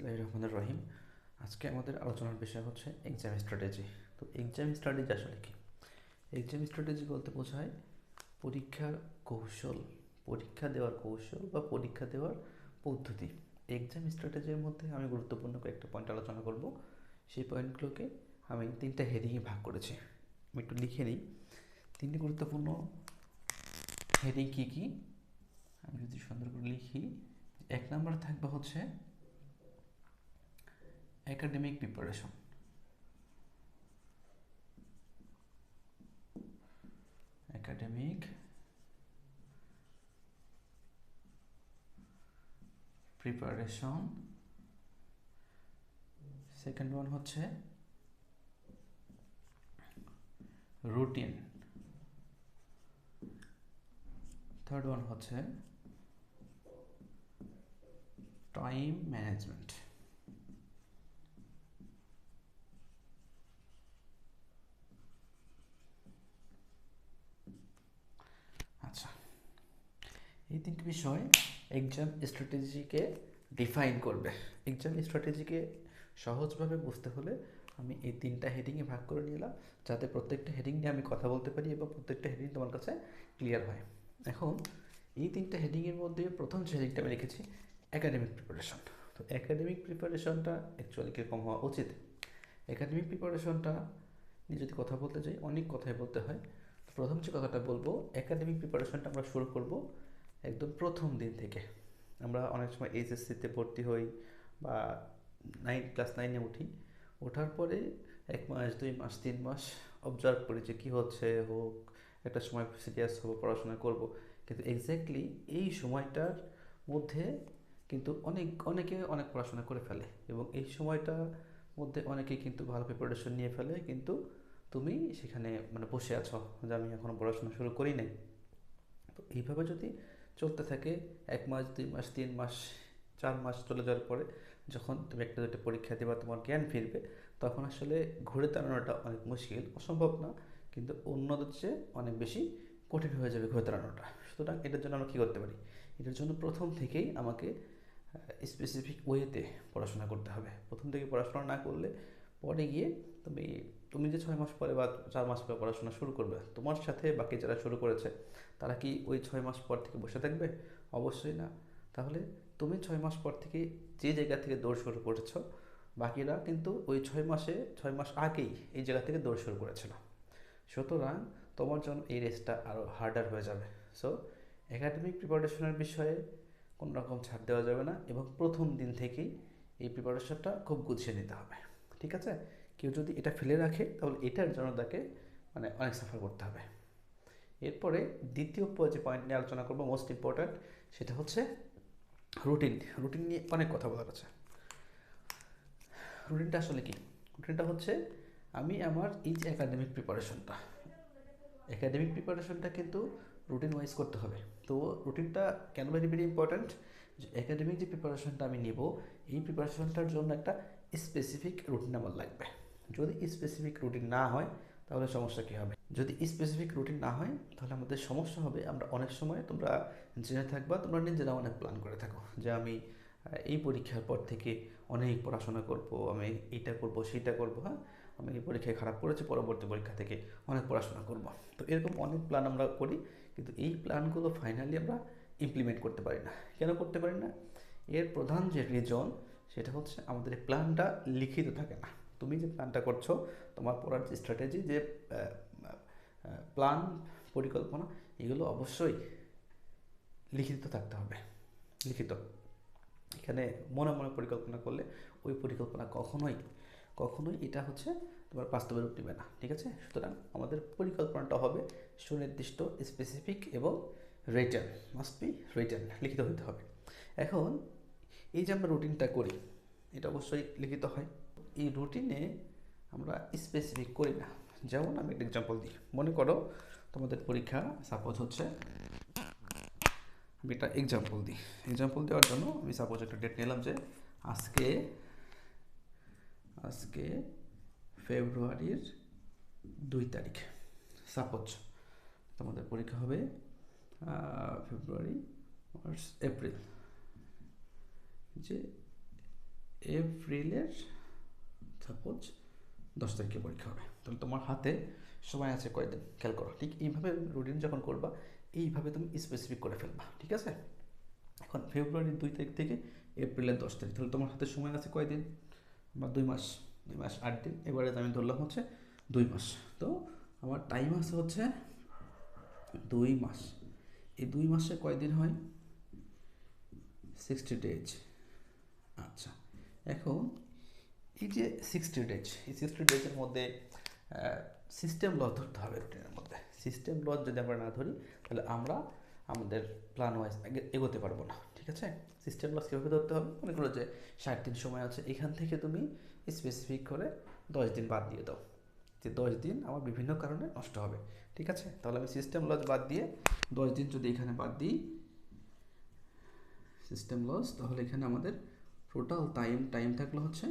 বিসমিল্লাহ রহমানুর রহিম। আজকে আমাদের আলোচনার বিষয় হচ্ছে এক্সাম স্ট্র্যাটেজি। তো এক্সাম স্ট্র্যাটেজি আসলে কি? এক্সাম স্ট্র্যাটেজি বলতে বোঝায় পরীক্ষার কৌশল, পরীক্ষা দেওয়ার কৌশল বা পরীক্ষা দেওয়ার পদ্ধতি। এক্সাম স্ট্র্যাটেজির মধ্যে আমি গুরুত্বপূর্ণ কয়েকটা পয়েন্ট আলোচনা করব। সেই পয়েন্টগুলোকে আমি তিনটা হেডিংয়ে ভাগ করেছি। আমি একটু লিখে নিই। তিনটি গুরুত্বপূর্ণ হেডিং কী কী? আমি যদি সুন্দর করে লিখি। এক নম্বর থাকবে হচ্ছে academic preparation academic preparation second one হচ্ছে রুটিন থার্ড ওয়ান হচ্ছে টাইম ম্যানেজমেন্ট আচ্ছা এই তিনটি বিষয় এক্সাম স্ট্র্যাটেজিকে ডিফাইন করবে। এক্সাম স্ট্র্যাটেজিকে সহজভাবে বুঝতে হলে আমি এই তিনটা হেডিংয়ে ভাগ করে নিলাম, যাতে প্রত্যেকটা হেডিং নিয়ে আমি কথা বলতে পারি এবং প্রত্যেকটা হেডিং তোমার কাছে ক্লিয়ার হয়। এখন এই তিনটা হেডিংয়ের মধ্যে প্রথম যে হেডিংটা আমি লিখেছি একাডেমিক প্রিপারেশন তো একাডেমিক প্রিপারেশনটা অ্যাকচুয়ালি কীরকম হওয়া উচিত? একাডেমিক প্রিপারেশনটা নিয়ে যদি কথা বলতে যাই, অনেক কথাই বলতে হয়। তো প্রথম যে কথাটা বলব একাডেমিক প্রিপারেশনটা আমরা শুরু করব একদম প্রথম দিন থেকে। আমরা অনেক সময় এইচএসসিতে ভর্তি হই বা নাইন ক্লাস নাইনে উঠি। ওঠার পরে এক মাস, দুই মাস, তিন মাস অবজার্ভ করি যে কী হচ্ছে, হোক, একটা সময় সিরিয়াস হব, পড়াশোনা করব। কিন্তু এক্স্যাক্টলি এই সময়টার মধ্যে কিন্তু অনেক, অনেকে অনেক পড়াশোনা করে ফেলে এবং এই সময়টার মধ্যে অনেকে কিন্তু ভালো প্রিপারেশন নিয়ে ফেলে। কিন্তু তুমি সেখানে মানে বসে আছো যে আমি এখনও পড়াশোনা শুরু করি নাই। তো এইভাবে যদি চলতে থাকে, এক মাস, দুই মাস, তিন মাস, চার মাস চলে যাওয়ার পরে যখন তুমি একটা দুটো পরীক্ষা দেবা, তোমার জ্ঞান ফিরবে, তখন আসলে ঘুরে দাঁড়ানোটা অনেক মুশকিল। অসম্ভব না, কিন্তু অন্যদের চেয়ে অনেক বেশি কঠিন হয়ে যাবে ঘুরে দাঁড়ানোটা। সুতরাং এটার জন্য আমরা কী করতে পারি? এটার জন্য প্রথম থেকেই আমাকে স্পেসিফিক ওয়েতে পড়াশোনা করতে হবে। প্রথম থেকে পড়াশোনা না করলে পরে গিয়ে তুমি তুমি যে ছয় মাস পরে বা চার মাস পরে পড়াশোনা শুরু করবে, তোমার সাথে বাকি যারা শুরু করেছে তারা কি ওই ছয় মাস পর থেকে বসে থাকবে? অবশ্যই না। তাহলে তুমি ছয় মাস পর থেকে যে জায়গা থেকে দৌড় শুরু করেছ, বাকিরা কিন্তু ওই ছয় মাসে, ছয় মাস আগেই এই জায়গা থেকে দৌড় শুরু করেছিল। সুতরাং তোমার জন্য এই রেসটা আরও হার্ডার হয়ে যাবে। সো একাডেমিক প্রিপারেশনের বিষয়ে কোনো রকম ছাড় দেওয়া যাবে না এবং প্রথম দিন থেকেই এই প্রিপারেশনটা খুব গুছিয়ে নিতে হবে। ঠিক আছে? কেউ যদি এটা ফেলে রাখে, তাহলে এটার জন্য তাকে মানে অনেক সাফার করতে হবে। এরপরে দ্বিতীয় যে পয়েন্ট নিয়ে আলোচনা করব মোস্ট ইম্পর্ট্যান্ট সেটা হচ্ছে রুটিন রুটিন নিয়ে অনেক কথা বলার আছে। রুটিনটা আসলে কি? রুটিনটা হচ্ছে আমি আমার যে একাডেমিক প্রিপারেশনটা একাডেমিক প্রিপারেশনটা কিন্তু রুটিন ওয়াইজ করতে হবে। তো রুটিনটা কেন ভেরি ভেরি ইম্পর্ট্যান্ট যে একাডেমিক যে প্রিপারেশনটা আমি নেব, এই প্রিপারেশনটার জন্য একটা স্পেসিফিক রুটিন আমার লাগবে। যদি স্পেসিফিক রুটিন না হয়, তাহলে সমস্যা কী হবে? যদি স্পেসিফিক রুটিন না হয়, তাহলে আমাদের সমস্যা হবে। আমরা অনেক সময় তোমরা জেনে থাকবা, তোমরা নিজেরা অনেক প্ল্যান করে থাকো যে আমি এই পরীক্ষার পর থেকে অনেক পড়াশোনা করব, আমি এইটা করব সেইটা করব হ্যাঁ? আমি এই পরীক্ষায় খারাপ করেছি পরবর্তী পরীক্ষা থেকে অনেক পড়াশোনা করব। তো এরকম অনেক প্ল্যান আমরা করি, কিন্তু এই প্ল্যানগুলো ফাইনালি আমরা ইমপ্লিমেন্ট করতে পারি না। কেন করতে পারি না? এর প্রধান যে রিজন সেটা হচ্ছে আমাদের প্ল্যানটা লিখিত থাকে না। তুমি যে প্ল্যানটা করছ, তোমার পড়ার যে স্ট্র্যাটেজি যে প্ল্যান পরিকল্পনা, এগুলো অবশ্যই লিখিত থাকতে হবে। লিখিত। এখানে মনে মনে পরিকল্পনা করলে ওই পরিকল্পনা কখনোই কখনোই এটা হচ্ছে তোমার বাস্তবে রূপ নেবে না, ঠিক আছে? সুতরাং আমাদের পরিকল্পনাটা হবে সুনির্দিষ্ট স্পেসিফিক এবং রিটার্ন মাস্ট বি রিটার্ন লিখিত হতে হবে। এখন এই যে আমরা রুটিনটা করি, এটা অবশ্যই লিখিত হয়। এই রুটিনে আমরা স্পেসিফিক করি না। যেমন আমি একটা এক্সাম্পল দিই। মনে করো তোমাদের পরীক্ষা সাপোজ হচ্ছে, আমি একটা এক্সাম্পল দিই। এক্সাম্পল দেওয়ার জন্য আমি সাপোজ একটা ডেট নিলাম যে আজকে আজকে ফেব্রুয়ারির দুই তারিখ। সাপোজ তোমাদের পরীক্ষা হবে ফেব্রুয়ারি, মার্চ, এপ্রিল। যে এপ্রিলের সাপোজ দশ তারিখে পরীক্ষা হবে। তাহলে তোমার হাতে সময় আছে কয়দিন খেয়াল করো। ঠিক এইভাবে রুটিন যখন করবা, এইভাবে তুমি স্পেসিফিক করে ফেলবা, ঠিক আছে? এখন ফেব্রুয়ারির দুই তারিখ থেকে এপ্রিলের দশ তারিখ, তাহলে তোমার হাতে সময় আছে কয়দিন? বা দুই মাস দুই মাস, আট দিন, এবারে আমি ধরলাম হচ্ছে দুই মাস। তো আমার টাইম আছে হচ্ছে দুই মাস। এই দুই মাসে কয়দিন হয়? সিক্সটি ডেজ আচ্ছা এখন এই যে সিক্সটি ডেজ এই সিক্সটি ডেজের মধ্যে সিস্টেম ল ধরতে হবে রুটিনের মধ্যে। সিস্টেম ল যদি আমরা না ধরি, তাহলে আমরা আমাদের প্ল্যান ওয়াইজ এগোতে পারব না, ঠিক আছে? সিস্টেম লস কীভাবে ধরতে হবে? মনে করো যে ষাট দিন সময় আছে, এখান থেকে তুমি স্পেসিফিক করে দশ দিন বাদ দিয়ে দাও। যে দশ দিন আমার বিভিন্ন কারণে নষ্ট হবে, ঠিক আছে? তাহলে আমি সিস্টেম লস বাদ দিয়ে দশ দিন যদি এখানে বাদ দিই সিস্টেম লস তাহলে এখানে আমাদের টোটাল টাইম টাইম থাকল হচ্ছে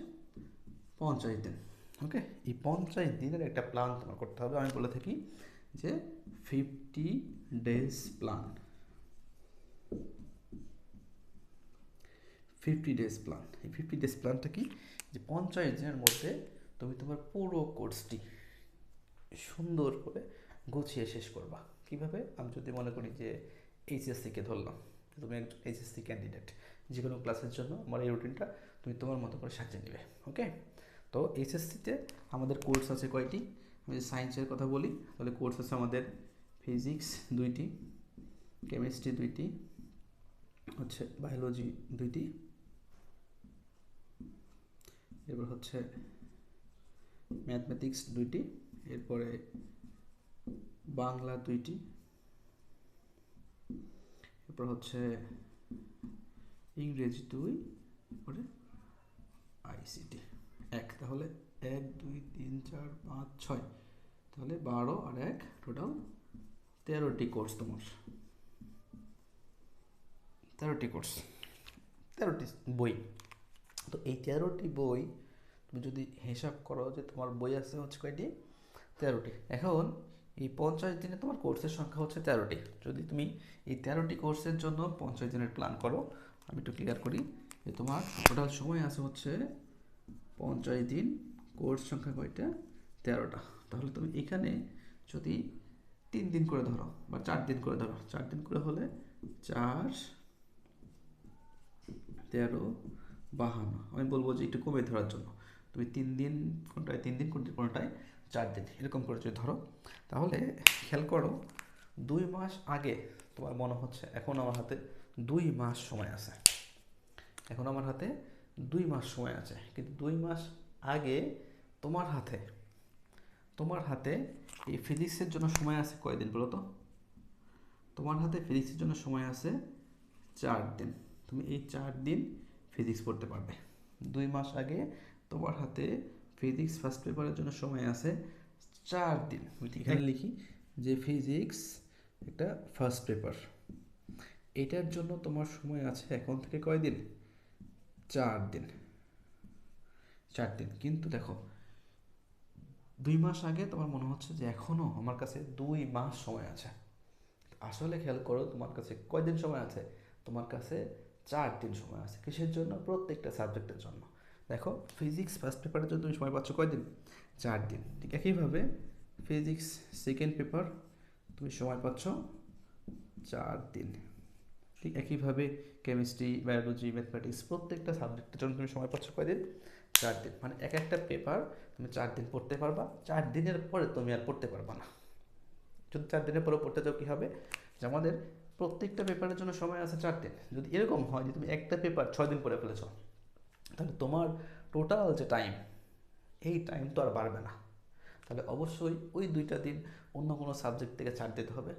পঞ্চাশ দিন ওকে, এই পঞ্চাশ দিনের একটা প্ল্যান তোমার করতে হবে। আমি বলে থাকি যে fifty days plan fifty days plan এই ফিফটি ডেজ প্ল্যানটা কি? যে পঞ্চাশ দিনের মধ্যে তুমি তোমার পুরো কোর্সটি সুন্দর করে গুছিয়ে শেষ করবা। কীভাবে? আমি যদি মনে করি যে এইচএসসিকে ধরলাম, তুমি একজন এইচএসসি ক্যান্ডিডেট যে কোনো ক্লাসের জন্য আমার এই রুটিনটা তুমি তোমার মতো করে সাজিয়ে নেবে ওকে তো এইচএসসিতে আমাদের কোর্স আছে কয়টি? আমি যদি সায়েন্সের কথা বলি, তাহলে কোর্স আছে আমাদের ফিজিক্স দুইটি কেমিস্ট্রি দুইটি, হচ্ছে বায়োলজি দুইটি, এরপর হচ্ছে ম্যাথমেটিক্স দুইটি, এরপরে বাংলা দুইটি, এরপর হচ্ছে ইংরেজি দুই, এরপরে আইসিটি এক তাহলে এক দুই তিন চার পাঁচ ছয়। তাহলে বারো আর এক টোটাল তেরোটি কোর্স তোমার। তেরোটি কোর্স তেরোটি বই। তো এই তেরোটি বই তুমি যদি হিসাব করো যে তোমার বই আছে হচ্ছে কয়টি? তেরোটি। এখন এই পঞ্চাশ দিনে তোমার কোর্সের সংখ্যা হচ্ছে তেরোটি। যদি তুমি এই তেরোটি কোর্সের জন্য পঞ্চাশ দিনের প্ল্যান করো আমি একটু ক্লিয়ার করি যে তোমার টোটাল সময় আছে হচ্ছে পঞ্চাশ দিন কোর্স সংখ্যা কয়টা? তেরোটা। তাহলে তুমি এখানে যদি তিন দিন করে ধরো বা চার দিন করে ধরো, চার দিন করে হলে চার, তেরো, বাহান্ন। আমি বলব যে একটু কমে ধরার জন্য। তুমি তিন দিন কোনটায়, তিন দিন কোনটি কোনটায়, চার দিন, এরকম করে যদি ধরো, তাহলে খেয়াল করো, দুই মাস আগে তোমার মনে হচ্ছে, এখন আমার হাতে দুই মাস সময় আছে। এখন আমার হাতে দুই মাস সময় আছে কিন্তু দুই মাস আগে তোমার হাতে তোমার হাতে এই ফিজিক্সের জন্য সময় আছে কয়দিন বলো তো? তোমার হাতে ফিজিক্সের জন্য সময় আছে চার দিন। তুমি এই চার দিন ফিজিক্স পড়তে পারবে। দুই মাস আগে তোমার হাতে ফিজিক্স ফার্স্ট পেপারের জন্য সময় আছে চার দিন। আমি এখানে লিখি যে ফিজিক্স একটা ফার্স্ট পেপার এটার জন্য তোমার সময় আছে এখন থেকে কয়দিন? চার দিন চার দিন কিন্তু দেখো, দুই মাস আগে তোমার মনে হচ্ছে যে এখনও আমার কাছে দুই মাস সময় আছে। আসলে খেয়াল করো, তোমার কাছে কয়দিন সময় আছে? তোমার কাছে চার দিন সময় আছে। কিসের জন্য? প্রত্যেকটা সাবজেক্টের জন্য। দেখো ফিজিক্স ফার্স্ট পেপারের জন্য তুমি সময় পাচ্ছ কয়দিন? চার দিন ঠিক একইভাবে ফিজিক্স সেকেন্ড পেপার তুমি সময় পাচ্ছ চার দিন ঠিক একইভাবে কেমিস্ট্রি বায়োলজি ম্যাথমেটিক্স প্রত্যেকটা সাবজেক্টের জন্য তুমি সময় পাচ্ছ কয়দিন? চার দিন। মানে এক একটা পেপার তুমি চার দিন পড়তে পারবা। চার দিনের পরে তুমি আর পড়তে পারবা না। যদি চার দিনের পরে পড়তে চাও কী হবে? যে আমাদের প্রত্যেকটা পেপারের জন্য সময় আছে চার দিন। যদি এরকম হয় যে তুমি একটা পেপার ছয় দিন পড়ে ফেলেছ, তাহলে তোমার টোটাল যে টাইম এই টাইম তো আর বাড়বে না। তাহলে অবশ্যই ওই দুইটা দিন অন্য কোনো সাবজেক্ট থেকে ছাড় দিতে হবে।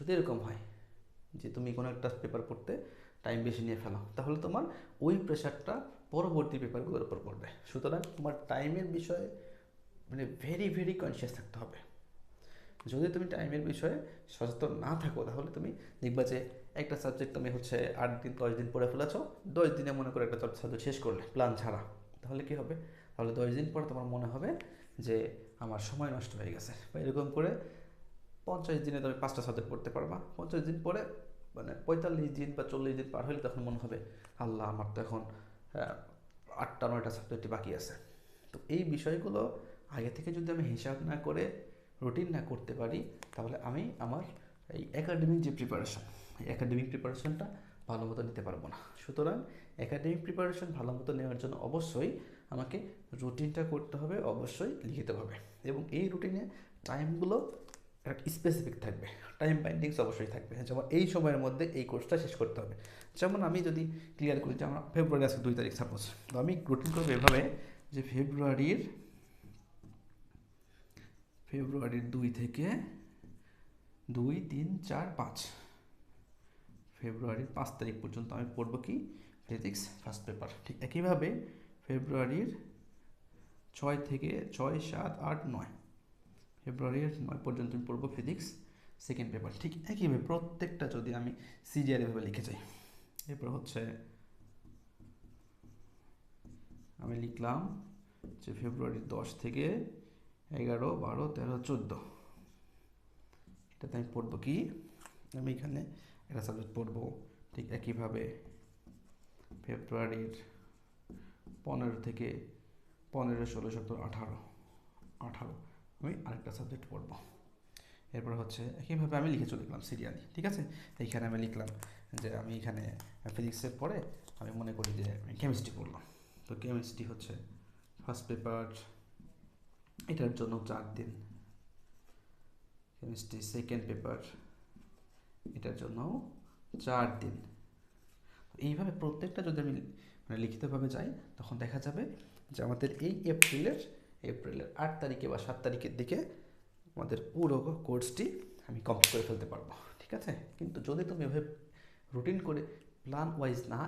যদি এরকম হয় যে তুমি কোনো একটা পেপার পড়তে টাইম বেশি নিয়ে ফেলো। তাহলে তোমার ওই প্রেশারটা পরবর্তী পেপারগুলোর উপর পড়বে। সুতরাং তোমার টাইমের বিষয়ে মানে ভেরি ভেরি কনসিয়াস থাকতে হবে। যদি তুমি টাইমের বিষয়ে সচেতন না থাকো, তাহলে তুমি দেখবা যে একটা সাবজেক্ট তুমি হচ্ছে আট দিন, দশ দিন পড়ে ফেলেছো, দশ দিনে মনে করে একটা সাবজেক্ট শেষ করলে প্ল্যান ছাড়া। তাহলে কি হবে? তাহলে দশ দিন পরে তোমার মনে হবে যে আমার সময় নষ্ট হয়ে গেছে। বা এরকম করে পঞ্চাশ দিনে তুমি পাঁচটা সাবজেক্ট পড়তে পারবা। পঞ্চাশ দিন পরে মানে পঁয়তাল্লিশ দিন বা চল্লিশ দিন পার হলে তখন মনে হবে, আল্লাহ, আমার তো এখন আটটা, নয়টা সাবজেক্টে বাকি আছে। তো এই বিষয়গুলো আগে থেকে যদি আমি হিসাব না করে রুটিন না করতে পারি, তাহলে আমি আমার এই একাডেমিক যে প্রিপারেশন এই একাডেমিক প্রিপারেশনটা ভালো মতো নিতে পারব না। সুতরাং একাডেমিক প্রিপারেশন ভালো মতো নেওয়ার জন্য অবশ্যই আমাকে রুটিনটা করতে হবে, অবশ্যই লিখিতে হবে। এবং এই রুটিনে টাইমগুলো একটা স্পেসিফিক থাকবে। টাইম বাইন্ডিংস অবশ্যই থাকবে। যেমন এই সময়ের মধ্যে এই কোর্সটা শেষ করতে হবে। যেমন আমি যদি ক্লিয়ার করি যে আমার ফেব্রুয়ারি আজকে দুই তারিখ সাপোজ তো আমি রুটিন করব এভাবে যে ফেব্রুয়ারির ফেব্রুয়ারির দুই থেকে দুই, তিন, চার, পাঁচ। ফেব্রুয়ারির পাঁচ তারিখ পর্যন্ত আমি পড়ব কি? ফিজিক্স ফার্স্ট পেপার ঠিক একইভাবে ফেব্রুয়ারির ছয় থেকে ছয়, সাত, আট, নয়। ফেব্রুয়ারির নয় পর্যন্ত আমি পড়ব ফিজিক্স সেকেন্ড পেপার ঠিক একইভাবে প্রত্যেকটা যদি আমি সিজিআর এভাবে লিখে যাই। এরপর হচ্ছে, আমি লিখলাম যে ফেব্রুয়ারির দশ থেকে এগারো, বারো, তেরো, চোদ্দ। এটাতে আমি পড়ব কি? আমি এখানে একটা সাবজেক্ট পড়ব। ঠিক একইভাবে ফেব্রুয়ারির পনেরো থেকে পনেরো, ষোলো, সতেরো, আঠারো। আঠারো। আমি আরেকটা সাবজেক্ট পড়ব। এরপর হচ্ছে একইভাবে আমি লিখে চলে গেলাম সিরিয়ালি ঠিক আছে? এইখানে আমি লিখলাম যে আমি এখানে ফিজিক্সের পরে আমি মনে করি যে আমি কেমিস্ট্রি পড়লাম। তো কেমিস্ট্রি হচ্ছে ফার্স্ট পেপার এটার জন্য চার দিন। কেমিস্ট্রি সেকেন্ড পেপার এটার জন্য চার দিন। এইভাবে প্রত্যেকটা যদি আমি মানে লিখিতভাবে যাই, তখন দেখা যাবে যে আমাদের এই এপ্রিলের এপ্রিলের আট তারিখে বা সাত তারিখের দিকে আমাদের পুরো কোর্সটি আমি কমপ্লিট করে ফেলতে পারব, ঠিক আছে? কিন্তু যদি তুমি এভাবে রুটিন করে প্ল্যান ওয়াইজ না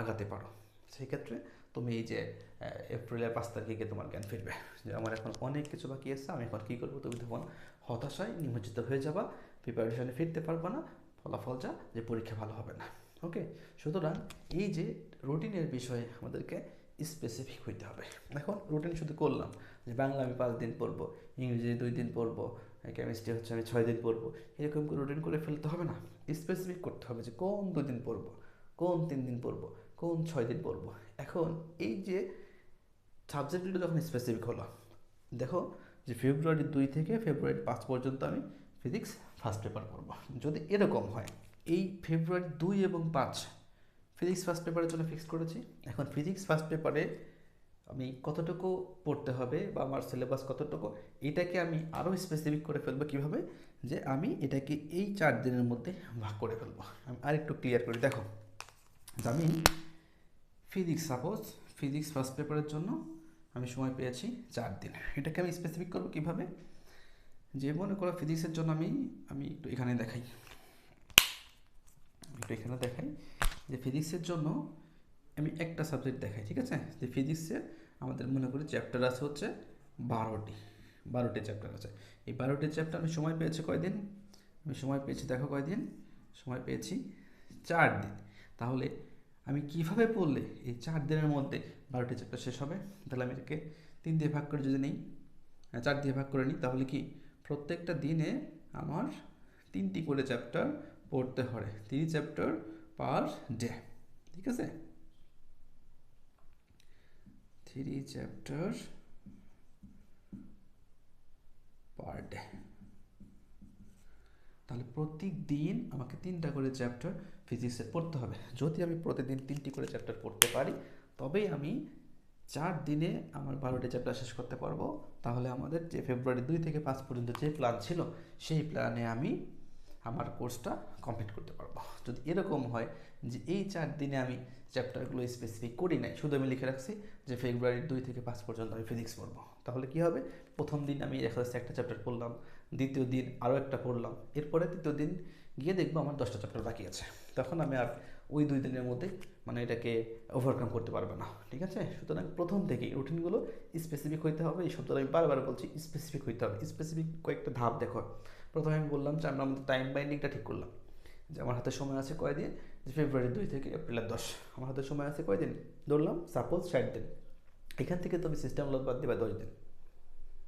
আগাতে পারো, সেক্ষেত্রে তুমি এই যে এপ্রিলের পাঁচ তারিখে তোমার জ্ঞান ফিরবে। যে আমার এখন অনেক কিছু বাকি আছে, আমি এখন কী করব? তুমি তখন হতাশায় নিমজ্জিত হয়ে যাবা প্রিপারেশনে ফিরতে পারব না, ফলাফল যা, যে পরীক্ষা ভালো হবে না ওকে সুতরাং এই যে রুটিনের বিষয়ে আমাদেরকে স্পেসিফিক হইতে হবে। এখন রুটিন শুধু করলাম যে বাংলা আমি পাঁচ দিন পড়ব, ইংরেজি দুই দিন পড়ব কেমিস্ট্রি হচ্ছে আমি ছয় দিন পড়ব, এরকম করে রুটিন করে ফেলতে হবে না। স্পেসিফিক করতে হবে যে কোন দুই দিন পড়ব, কোন তিন দিন পড়ব, কোন ছয় দিন পড়ব। এখন এই যে সাবজেক্টগুলো যখন স্পেসিফিক হলো, দেখো যে ফেব্রুয়ারি দুই থেকে ফেব্রুয়ারি পাঁচ পর্যন্ত আমি ফিজিক্স ফার্স্ট পেপার পড়ব। যদি এরকম হয়, এই ফেব্রুয়ারি দুই এবং পাঁচ ফিজিক্স ফার্স্ট পেপারের জন্য ফিক্স করেছি। এখন ফিজিক্স ফার্স্ট পেপারে আমি কতটুকু পড়তে হবে বা আমার সিলেবাস কতটুকু, এটাকে আমি আরও স্পেসিফিক করে ফেলব কীভাবে, যে আমি এটাকে এই চার দিনের মধ্যে ভাগ করে ফেলব। আমি আরেকটু ক্লিয়ার করি। দেখো, আমি ফিজিক্স সাপোজ ফিজিক্স ফার্স্ট পেপারের জন্য আমি সময় পেয়েছি চার দিন। এটাকে আমি স্পেসিফিক করব কীভাবে, যে মনে করো ফিজিক্সের জন্য আমি আমি একটু এখানে দেখাই। একটু এখানে দেখাই। যে ফিজিক্সের জন্য আমি একটা সাবজেক্ট দেখাই, ঠিক আছে? যে ফিজিক্সের আমাদের মনে করি চ্যাপ্টার আছে হচ্ছে বারোটি বারোটি চ্যাপ্টার আছে। এই বারোটি চ্যাপ্টার আমি সময় পেয়েছি কয়দিন? আমি সময় পেয়েছি, দেখো কয়দিন? সময় পেয়েছি চার দিন। তাহলে আমি কীভাবে পড়লে এই চার দিনের মধ্যে বারোটি চ্যাপ্টার শেষ হবে? তাহলে আমি এটাকে তিন দিয়ে ভাগ করে যদি নিই চার দিয়ে ভাগ করে নিই, তাহলে কি প্রত্যেকটা দিনে আমার তিনটি করে চ্যাপ্টার পড়তে হয়। তিন চ্যাপ্টার পার ডে। ঠিক আছে? থ্রি চ্যাপ্টার পার ডে তাহলে প্রত্যেক দিন আমাকে তিনটা করে চ্যাপ্টার ফিজিক্সের পড়তে হবে। যদি আমি প্রতিদিন তিনটি করে চ্যাপ্টার পড়তে পারি, তবেই আমি চার দিনে আমার বারোটি চ্যাপ্টার শেষ করতে পারব। তাহলে আমাদের যে ফেব্রুয়ারি দুই থেকে পাঁচ পর্যন্ত যে প্ল্যান ছিল, সেই প্ল্যানে আমি আমার কোর্সটা কমপ্লিট করতে পারব। যদি এরকম হয় যে এই চার দিনে আমি চ্যাপ্টারগুলো স্পেসিফিক করি নাই, শুধু আমি লিখে রাখছি যে ফেব্রুয়ারির দুই থেকে পাঁচ পর্যন্ত আমি ফিজিক্স পড়ব। তাহলে কি হবে? প্রথম দিন আমি দেখা যাচ্ছে একটা চ্যাপ্টার পড়লাম, দ্বিতীয় দিন আরও একটা পড়লাম, এরপরে তৃতীয় দিন গিয়ে দেখব আমার দশটা চ্যাপ্টার বাকি আছে। তখন আমি আর ওই দুই দিনের মধ্যে মানে এটাকে ওভারকাম করতে পারবে না, ঠিক আছে? সুতরাং প্রথম থেকেই রুটিনগুলো স্পেসিফিক হইতে হবে, এই শব্দটা আমি বারবার বলছি স্পেসিফিক হইতে হবে। স্পেসিফিক কয়েকটা ধাপ দেখো। প্রথমে আমি বললাম যে আমরা আমাদের টাইম বাইন্ডিংটা ঠিক করলাম। যে আমার হাতে সময় আছে কয়দিন? যে ফেব্রুয়ারি দুই থেকে এপ্রিলের দশ। আমার হাতে সময় আছে কয়দিন? ধরলাম সাপোজ ষাট দিন। এখান থেকে তুমি সিস্টেম লোক বাদ দিবা দশ দিন।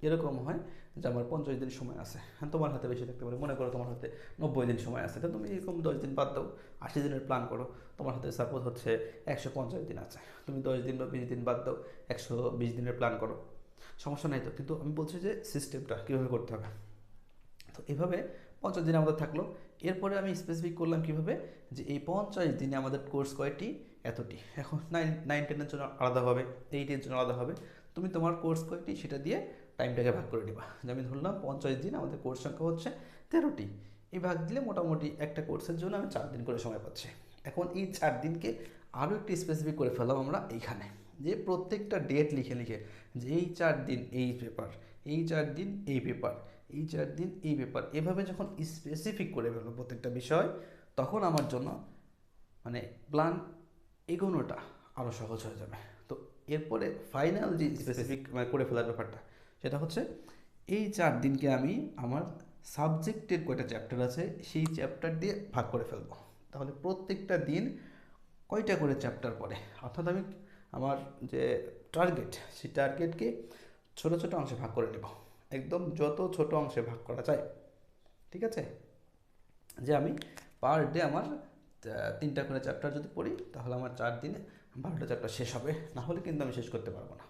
এরকম হয় যে আমার পঞ্চাশ দিন সময় আছে। হ্যাঁ তোমার হাতে বেশি থাকতে পারে। মনে করো তোমার হাতে নব্বই দিন সময় আছে। তো তুমি এরকম দশ দিন বাদ দাও। আশি দিনের প্ল্যান করো। তোমার হাতে সাপোজ হচ্ছে একশো পঞ্চাশ দিন আছে। তুমি দশ দিন বা বিশ দিন বাদ দাও। একশো বিশ দিনের প্ল্যান করো। সমস্যা নাই তো। কিন্তু আমি বলছি যে সিস্টেমটা কীভাবে করতে হবে? তো এভাবে পঞ্চাশ দিন আমাদের থাকল। এরপরে আমি স্পেসিফিক করলাম কীভাবে যে এই পঞ্চাশ দিনে আমাদের কোর্স কয়টি? এতটি। এখন নাইন নাইন টেনের জন্য আলাদা হবে এইটের জন্য আলাদা হবে। তুমি তোমার কোর্স কয়টি সেটা দিয়ে টাইমটাকে ভাগ করে নিবা। যে আমি ধরলাম পঞ্চাশ দিন আমাদের কোর্স সংখ্যা হচ্ছে তেরোটি। এই ভাগ দিলে মোটামুটি একটা কোর্সের জন্য আমি চার দিন করে সময় পাচ্ছি। এখন এই চার দিনকে আরও একটি স্পেসিফিক করে ফেলাম আমরা এইখানে। যে প্রত্যেকটা ডেট লিখে লিখে যে এই চার দিন এই পেপার এই চার দিন এই পেপার এই চার দিন এই ব্যাপার এভাবে যখন স্পেসিফিক করে ফেলব প্রত্যেকটা বিষয়, তখন আমার জন্য মানে প্ল্যান এগোনোটা আরও সহজ হয়ে যাবে। তো এরপরে ফাইনাল যে স্পেসিফিক মানে করে ফেলার ব্যাপারটা, সেটা হচ্ছে এই চার দিনকে আমি আমার সাবজেক্টের কয়টা চ্যাপ্টার আছে, সেই চ্যাপ্টার দিয়ে ভাগ করে ফেলব। তাহলে প্রত্যেকটা দিন কয়টা করে চ্যাপ্টার পড়ে? অর্থাৎ আমি আমার যে টার্গেট সেই টার্গেটকে ছোটো ছোটো অংশে ভাগ করে নেব। একদম যত ছোট অংশে ভাগ করা যায়। ঠিক আছে? যে আমি পার ডে আমার তিনটা করে চ্যাপ্টার যদি পড়ি, তাহলে আমার চার দিনে বারোটা চ্যাপ্টার শেষ হবে। না হলে কিন্তু আমি শেষ করতে পারব না।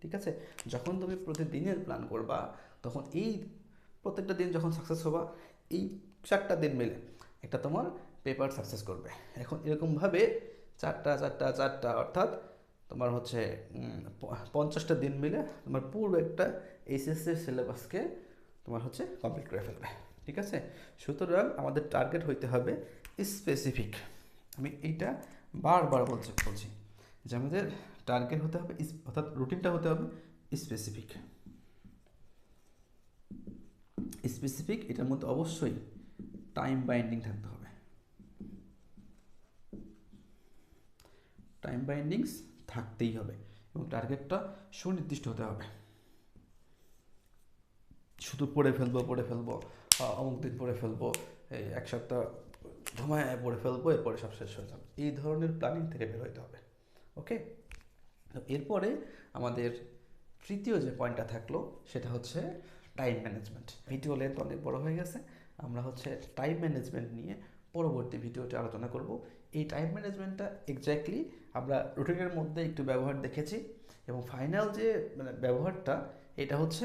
ঠিক আছে? যখন তুমি প্রতিদিনের প্ল্যান করবা, তখন এই প্রত্যেকটা দিন যখন সাকসেস হবা, এই চারটা দিন মিলে একটা তোমার পেপার সাকসেস করবে। এখন এরকমভাবে চারটা চারটা চারটা, অর্থাৎ তোমার হচ্ছে পঞ্চাশটা দিন মিলে তোমার পুরো একটা এইচএসসির সিলেবাসকে তোমার হচ্ছে কমপ্লিট করে ফেলবে, ঠিক আছে? সুতরাং আমাদের টার্গেট হইতে হবে স্পেসিফিক আমি এইটা বারবার বলছি বলছি যে আমাদের টার্গেট হতে হবে অর্থাৎ রুটিনটা হতে হবে স্পেসিফিক স্পেসিফিক এটার মধ্যে অবশ্যই টাইম বাইন্ডিং থাকতে হবে। টাইম বাইন্ডিংস থাকতেই হবে এবং টার্গেটটা সুনির্দিষ্ট হতে হবে। শুধু পড়ে ফেলব পড়ে ফেলব অমুক দিন পড়ে ফেলব এই এক সপ্তাহ ঘুমায় পড়ে ফেলব, এরপরে সব শেষ হয়ে যাবে। এই ধরনের প্ল্যানিং থেকে বের হইতে হবে ওকে তো এরপরে আমাদের তৃতীয় যে পয়েন্টটা থাকল, সেটা হচ্ছে টাইম ম্যানেজমেন্ট ভিডিও লেন্থ অনেক বড় হয়ে গেছে, আমরা হচ্ছে টাইম ম্যানেজমেন্ট নিয়ে পরবর্তী ভিডিওতে আলোচনা করব। এই টাইম ম্যানেজমেন্টটা এক্স্যাক্টলি আমরা রুটিনের মধ্যে একটু ব্যবহার দেখেছি এবং ফাইনাল যে মানে ব্যবহারটা, এটা হচ্ছে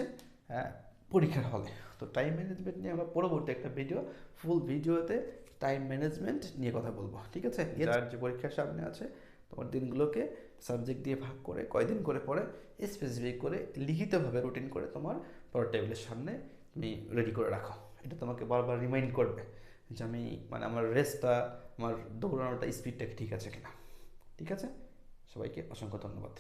পরীক্ষার হলে। তো টাইম ম্যানেজমেন্ট নিয়ে আমরা পরবর্তী একটা ভিডিও ফুল ভিডিওতে টাইম ম্যানেজমেন্ট নিয়ে কথা বলব ঠিক আছে? যার যে পরীক্ষার সামনে আছে তোমার দিনগুলোকে সাবজেক্ট দিয়ে ভাগ করে কয়দিন করে পরে স্পেসিফিক করে লিখিতভাবে রুটিন করে তোমার পরের টেবিলের সামনে তুমি রেডি করে রাখো। এটা তোমাকে বারবার রিমাইন্ড করবে যে আমি মানে আমার রেসটা আমার দৌড়ানোটা স্পিডটা ঠিক আছে কিনা। ঠিক আছে? সবাইকে অসংখ্য ধন্যবাদ।